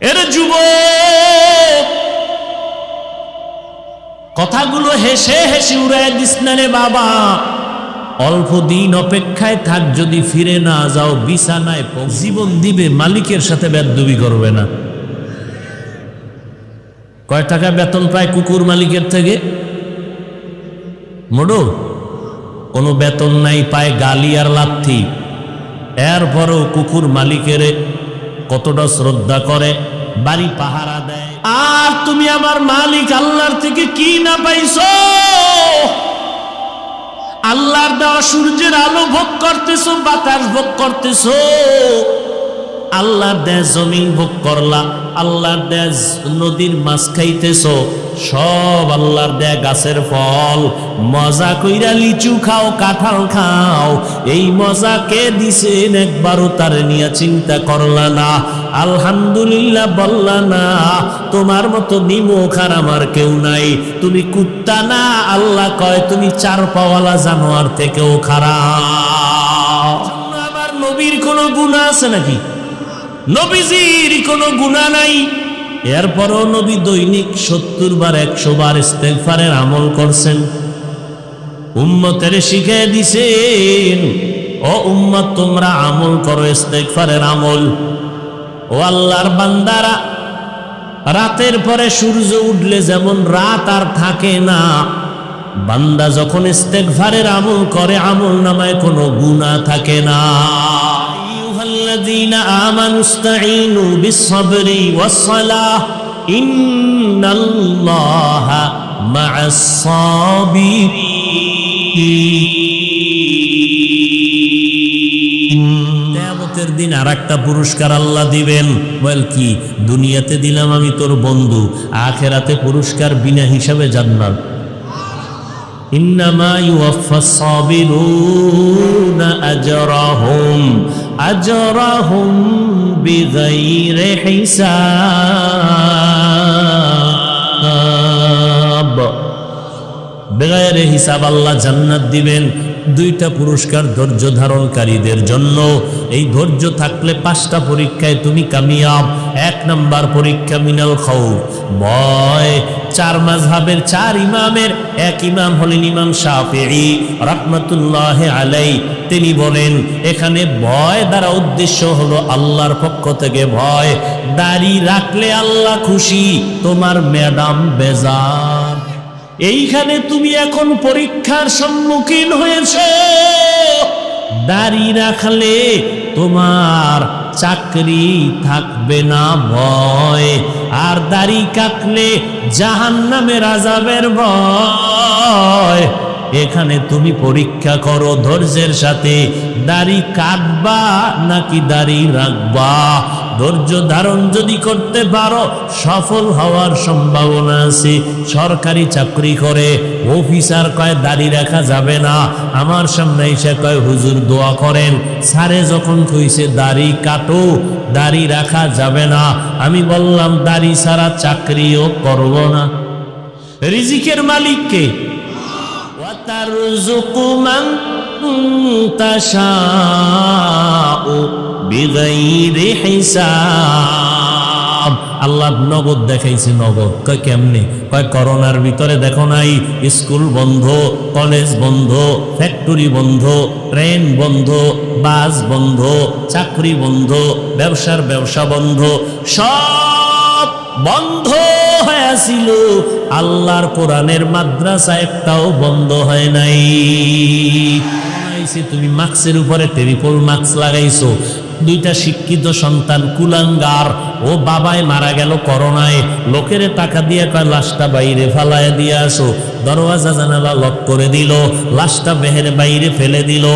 এর যুব কথাগুলো হেসে হেসে উড়ায় দিস না রে বাবা। অল্প দিন অপেক্ষায় থাক, যদি ফিরে না যাও, বিছানায় জীবন দিবে, মালিকের সাথে বেদবি করবে না। কয় টাকা বেতন পায় কুকুর মালিকের থেকে? মোড়ো, কোনো বেতন নাই, পায় গালি আর লাথি। এরপরও কুকুর মালিকের কতটা শ্রদ্ধা করে, বাড়ি পাহারা দেয়। আর তুমি আমার মালিক, আল্লাহর থেকে কি না পাইছো? আল্লাহর দেওয়া সূর্যের আলো ভোগ করতেছো, বাতাস ভোগ করতেছো। আল্লাহর দেশ জমিন ভোগ করলা আল্লাহর দেশ নদীর মাছ খাইতেছ, সব আল্লাহর দেয়া গাছের ফল। মজা কইরা লিচু খাও, কাঁঠাল খাও, এই মজা কে দিছেন একবারও তার নিয়ে চিন্তা করলা না। আলহামদুলিল্লাহ বললা না, তোমার মতো নিমুখ আমার কেউ নাই। তুমি কুত্তা না, আল্লাহ কয় তুমি চার পাওয়ালা জানোয়ার থেকেও খারাপ। আমার নবীর কোনো গুণা আছে নাকি? নবীজির কোনো গুণা নাই। এরপরও নবী দৈনিক সত্তর বার, একশো বার ইস্তেগফারের আমল করছেন। উম্মতের শিখে দিছেন, ও উম্মত, তোমরা আমল করো ইস্তেগফারের আমল। ও আল্লাহর বান্দারা, রাতের পরে সূর্য উঠলে যেমন রাত আর থাকে না, বান্দা যখন ইস্তেগফারের আমল করে, আমল নামায় কোনো গুনাহ থাকে না। আইয়ুহাল্লাযীনা আমানু ইসতাঈনু বিস-সাবরি ওয়াস-সালাহ ইন্নাল্লাহা মা'আস সাবিরিন কেয়ামতের দিন আর একটা পুরস্কার আল্লাহ দিবেন বল কি দুনিয়াতে দিলাম আমি তোর বন্ধু আখেরাতে পুরস্কার বিনা হিসাবে জান্নাত إنما يوفى الصابرون أجرهم أجرهم بغير حساب বেগায়ের হিসাব আল্লাহ জান্নাত দিবেন দুইটা পুরস্কার ধৈর্য ধারণকারীদের জন্য এই ধৈর্য থাকলে পাঁচটা পরীক্ষায় তুমি কামিয়াব এক নাম্বার পরীক্ষা মিনাল খাও ভয় চার মাঝহাবের চার ইমামের, এক ইমাম হলেন ইমাম শাফিঈ রহমতুল্লাহ আলাই তিনি বলেন, এখানে ভয় দ্বারা উদ্দেশ্য হলো আল্লাহর পক্ষ থেকে ভয়। দাড়ি রাখলে আল্লাহ খুশি, তোমার ম্যাডাম বেজার। এইখানে তুমি এখন পরীক্ষার সম্মুখীন হয়েছ। দাড়ি রাখলে তোমার চাকরি থাকবে না ভয়। আর দাড়ি কাটলে জাহান নামে রাজাবের ভয়। এখানে তুমি পরীক্ষা করো ধৈর্যের সাথে, দাড়ি কাটবা নাকি দাড়ি রাখবা? ধৈর্য ধারণ যদি করতে পারো সফল হওয়ার সম্ভাবনা আছে সরকারি চাকরি করে অফিসার কয় দাড়ি রাখা যাবে না আমার সামনে এসে কয় হুজুর দোয়া করেন সারে যখন কইছে দাড়ি কাটো দাড়ি রাখা যাবে না আমি বললাম দাড়ি ছাড়া চাকরিও করব না রিজিকের মালিককে وترزق من تشاء বিগাইরি হিসাব। আল্লাহ নগদ দেখাইছে নগদ। কয় কেমনে? কয় করোনার ভিতরে দেখো নাই, স্কুল বন্ধ, কলেজ বন্ধ, ফ্যাক্টরি বন্ধ, ট্রেন বন্ধ, বাস বন্ধ, চাকরি বন্ধ, ব্যবসার ব্যবসা বন্ধ, সব বন্ধ হয়েছিল। আল্লাহর কোরআনের মাদ্রাসা একটাও বন্ধ হয় নাই। তুমি মাস্কের উপরে টেরিপল মাস্ক লাগাইছো। দুইটা শিক্ষিত সন্তান কুলাঙ্গার। ও বাবায় মারা গেল করোনায়। লোকের টাকা দিয়ে কয়, লাশটা বাইরে ফালায় দিয়ে আসো। দরওয়াজা জানালা লক করে দিল, লাশটা বেহের বাইরে ফেলে দিল।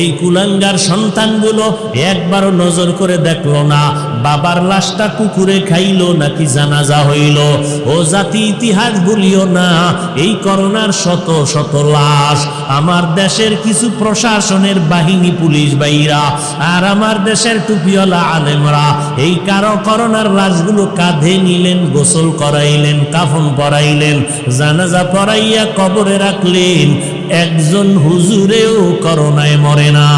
এই কুলাঙ্গার সন্তানগুলো একবারও নজর করে দেখল না। বাবার লাশটা কুকুরে খাইল নাকি জানাজা হইল। ও জাতি ইতিহাস বলিও না, এই করোনার শত শত লাশ। আমার দেশের কিছু প্রশাসনের বাহিনী পুলিশ বাইরা আর আমার দেশের টুপিওয়ালা আলেমরা, এই কারও করোনার লাশগুলো কাঁধে নিলেন, গোসল করাইলেন, কাফন পরাইলেন, জানাজা বানাইয়া কবরে রাখলেন, একজন হুজুরেও করোনায় মরে না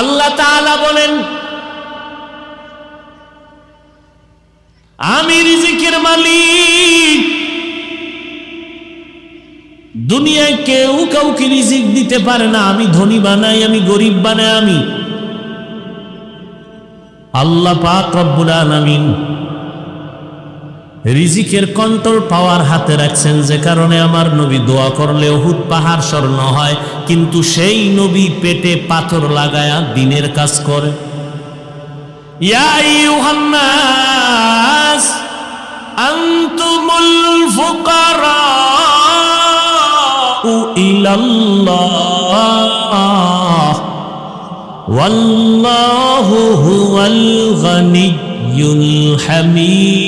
আল্লাহ বলেন, আমি রিজিকের মালিক। দুনিয়ায় কেউ কাউকে রিজিক দিতে পারে না, আমি ধনী বানাই, আমি গরিব বানাই, আমি। আল্লাহ পাক রব্বুল আলামিন রিজিকের কন্ট্রোল পাওয়ার হাতে রাখছেন যে কারণে আমার নবী দোয়া করলে অহুদ পাহাড় স্বর্ণ হয় কিন্তু সেই নবী পেটে পাথর লাগায়া দিনের কাজ করে ইয়া আইয়ুহান্নাস আনতুমুল ফুকারাউ ইলাল্লাহ والله هو الغني الحميد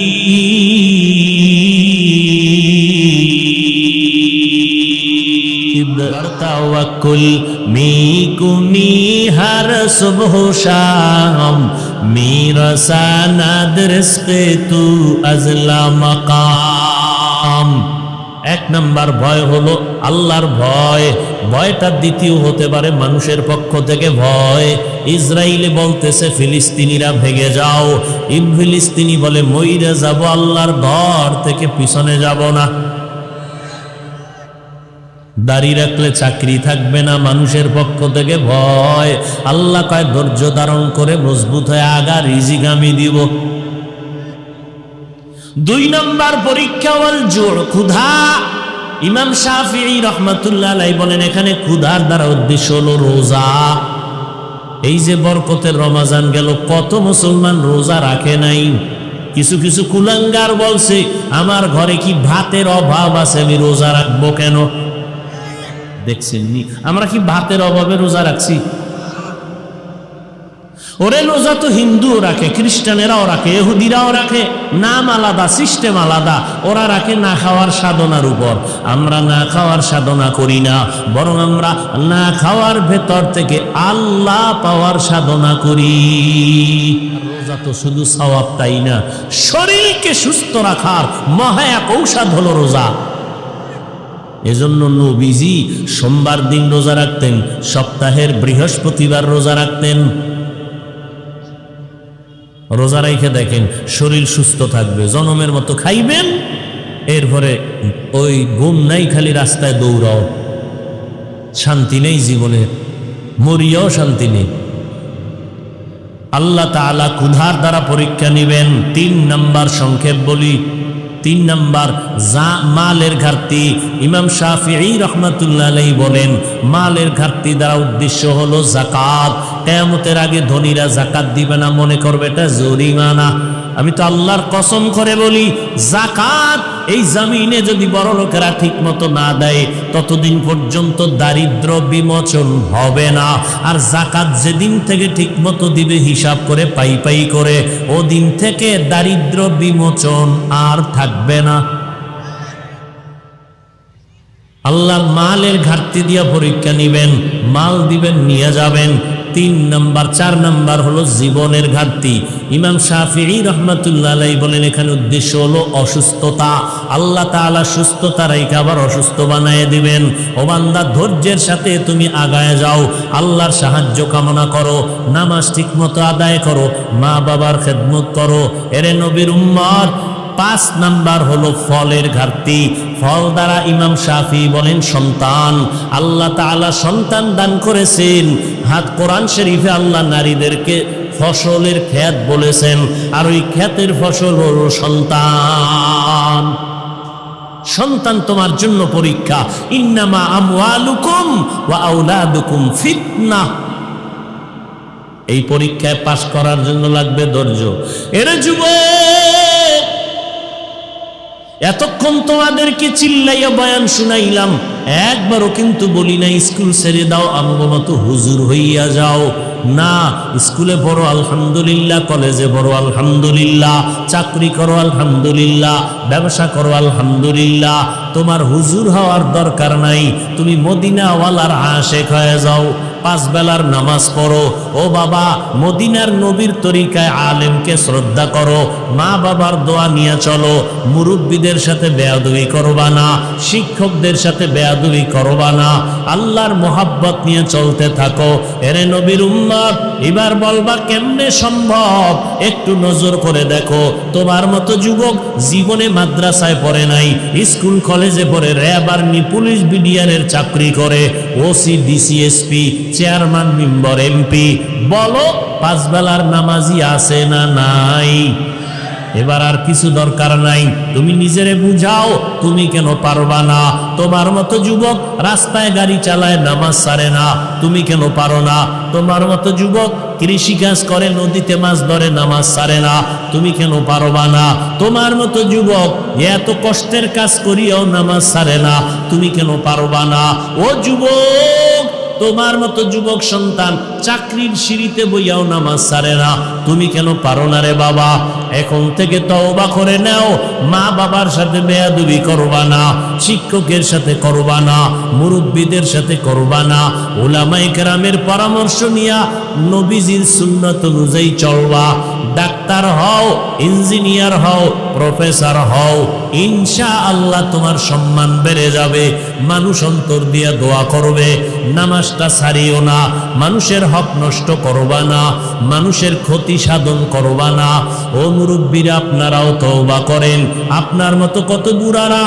توكل ميكمي هر صبح شام ميرا ساند رزق تو ازلا مقام এক নাম্বার ভয় হলো আল্লাহর ভয়। ভয়টা দ্বিতীয় হতে পারে মানুষের পক্ষ থেকে ভয়। ইসরায়েলে বলতেছে, ফিলিস্তিনিরা ভেগে যাও। ফিলিস্তিনি বলে, মইরে যাব, আল্লাহর ঘর থেকে পিছনে যাব না। দাড়ি রাখলে চাকরি থাকবে না, মানুষের পক্ষ থেকে ভয়। আল্লাহ কয়, ধৈর্য ধারণ করে মজবুত হয়ে আগা, রিজিক আমি দিব। দুই নম্বর পরীক্ষা ওয়াল জোর, ক্ষুধা। ইমাম শাফি রহমাতুল্লাহ বলেন, এখানে ক্ষুধার দ্বারা উদ্দেশ্য হলো রোজা। এই যে বরকতের রমাজান গেল, কত মুসলমান রোজা রাখে নাই। কিছু কিছু কুলাঙ্গার বলছে, আমার ঘরে কি ভাতের অভাব আছে? আমি রোজা রাখব কেন? দেখছেন আমরা কি ভাতের অভাবে রোজা রাখছি? ওরে রোজা তো হিন্দুও রাখে, খ্রিস্টানেরাও রাখে এহুদিরাও রাখে, নাম আলাদা, সিস্টেম আলাদা, ওরা রাখে না খাওয়ার সাধনার উপর। আমরা না খাওয়ার সাধনা করি না, বরং আমরা না খাওয়ার ভেতর থেকে আল্লাহ পাওয়ার সাধনা করি। রোজা তো শুধু সওয়াব তাই না, শরীরকে সুস্থ রাখার মহা এক ঔষধ হলো রোজা। এজন্য নবীজি সোমবার দিন রোজা রাখতেন, সপ্তাহের বৃহস্পতিবার রোজা রাখতেন। রোজা রাইখে দেখেন শরীর সুস্থ থাকবে, জনমের মতো খাইবেন, এরপরে ওই ঘুম নাই খালি রাস্তায় দৌড়াও। শান্তি নেই জীবনে, মরিয়াও শান্তি নেই। আল্লাহ তালা কুধার দ্বারা পরীক্ষা নিবেন, তিন নাম্বার সংক্ষেপ বলি তিন নাম্বার, যা মালের ঘাটতি। ইমাম শাফিঈ রহমাতুল্লাহ বলেন, মালের ঘাটতি দ্বারা উদ্দেশ্য হলো জাকাত কেয়ামতের আগে ধনীরা জাকাত দিবে না, মনে করবে এটা জরিমানা। আমি তো আল্লাহর কসম করে বলি জাকাত এই জমিনে যদি বড় লোকেরা ঠিক মতো না দেয়, ততদিন পর্যন্ত দারিদ্র বিমোচন হবে না। আর জাকাত যেদিন থেকে ঠিক মতো দিবে, হিসাব করে পাই পাই করে ও দিন থেকে দারিদ্র বিমোচন আর থাকবে না। আল্লাহর মালের ঘাটতি দিয়া পরীক্ষা নিবেন, মাল দিবেন, নিয়ে যাবেন তিন নাম্বার, চার নাম্বার হলো জীবনের ঘাটতি। ইমাম শাফিঈ রহমাতুল্লাহ বলেন, এখানে উদ্দেশ্য হলো অসুস্থতা। আল্লাহ তাআলা সুস্থতা রেখে আবার অসুস্থ বানায় দিবেন। ও বান্দা, ধৈর্যের সাথে তুমি আগায় যাও। আল্লাহর সাহায্য কামনা করো, নামাজ ঠিক মতো আদায় করো মা বাবার খেদমত করো। এরে নবীর উম্মত পাঁচ নাম্বার হলো ফলের ঘাটতি। ফল দ্বারা ইমাম শাফি বলেন, সন্তান, আল্লাহ তাআলা সন্তান দান করেছেন। হাত কোরআন শরীফে আল্লাহ নারীদেরকে ফসলের খ্যাত বলেছেন। আর ওই খ্যাতের ফসল হলো সন্তান। সন্তান তোমার জন্য পরীক্ষা। ইন্নামা আমওয়ালুকুম ওয়া ফিতনা। এই পরীক্ষায় পাশ করার জন্য লাগবে ধৈর্য। এরে যুবক! এতক্ষণ তোমাদেরকে চিল্লাইয়া বয়ান শুনাইলাম, একবারও কিন্তু বলি না স্কুল ছেড়ে দাও আমগো মতো হুজুর হইয়া যাও। না, স্কুলে পড়ো, আলহামদুলিল্লাহ, কলেজে পড়ো, আলহামদুলিল্লাহ, চাকরি করো, আলহামদুলিল্লাহ, ব্যবসা করো, আলহামদুলিল্লাহ। তোমার হুজুর হওয়ার দরকার নাই, তুমি মদিনাওয়ালার আশেক হয়ে যাও। পাঁচ বেলার নামাজ পড়ো। ও বাবা, মদিনার নবীর তরিকায় আলেমকে শ্রদ্ধা করো। মা বাবার দোয়া নিয়ে চলো। মুরব্বীদের সাথে বেয়াদুবি করবা না। শিক্ষকদের সাথে বেয়াদুবি করবা না। আল্লাহর মোহাব্বত নিয়ে চলতে থাকো। এরে নবীর উম্মত, এবার বলবা কেমনে সম্ভব? একটু নজর করে দেখো। তোমার মতো যুবক জীবনে মাদ্রাসায় পড়ে নাই, স্কুল কলেজে পড়ে র্যাব আর্মি, পুলিশ বিডিআরের চাকরি করে, OC DCSP chairman, member, MP, বলো পাঁচ বেলার নামাজি আছে না নাই? এবার আর কিছু দরকার নাই। তুমি নিজেরে বুঝাও, তুমি কেন পারবা না? তোমার মতো যুবক রাস্তায় গাড়ি চালায় নামাজ সারে না। তুমি কেন পারো না? তোমার মতো যুবক কৃষিকাজ করে, নদীতে মাছ ধরে, নামাজ সারে না। তুমি কেন পারবা না? তোমার মতো যুবক এত কষ্টের কাজ করিয়াও নামাজ সারে না। তুমি কেন পারবা না? ও যুবক! তোমার মতো যুবক সন্তান চাকরির সিঁড়িতে বইয়াও নামাজ সারে না। তুমি কেন পারো না রে বাবা? এখন থেকে তওবা করে নাও। মা বাবার সাথে বেয়াদবি করবা না। শিক্ষকের সাথে করবা না। মুরব্বীদের সাথে করবা না। ওলামাই পরামর্শ নিয়া নবীজির সুন্নত অনুযায়ী চলবা। ডাক্তার হও, ইঞ্জিনিয়ার হও, প্রফেসর হও ইনশা আল্লাহ তোমার সম্মান বেড়ে যাবে। মানুষ অন্তর দিয়া দোয়া করবে, নামাজটা সারিও না, মানুষের হক নষ্ট করবা না, মানুষের ক্ষতি সাধন করবা না। ও মুরব্বীরা, আপনারাও তওবা করেন। আপনার মতো কত বুড়ারা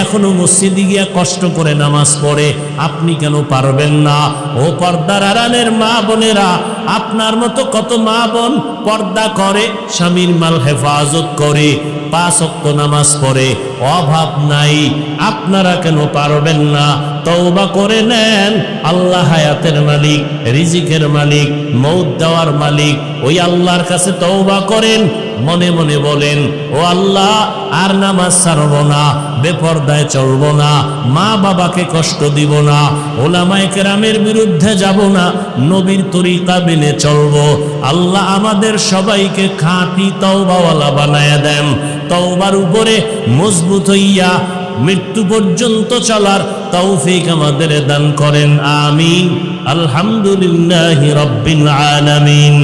এখনও মসজিদে গিয়া কষ্ট করে নামাজ পড়ে, আপনি কেন পারবেন না? ও পর্দার আড়ালের মা বোনেরা, আপনার মতো কত মা বোন পর্দা করে স্বামীর মাল হেফাজত করে, পাঁচ অক্ত নামাজ পড়ে, অভাব নাই, আপনারা কেন পারবেন না? তৌবা করে নেন, আল্লাহ হায়াতের মালিক, রিজিকের মালিক, মৌত দেওয়ার মালিক, ওই আল্লাহর কাছে তৌবা করেন, মনে মনে বলেন, ও আল্লাহ, আর নামাজ ছাড়ব না। বেপর্দায় চলব না, মা বাবাকে কষ্ট দিব না, ওলামায় কেরামের বিরুদ্ধে যাব না, নবীর তরিকা মেনে চলব। আল্লাহ আমাদের সবাইকে খাঁটি তওবাওয়ালা বানায় দেন। তওবার উপরে মজবুত হইয়া মৃত্যু পর্যন্ত চলার তৌফিক আমাদের দান করেন, আমিন। আলহামদুলিল্লাহ রব্বিল আলামিন।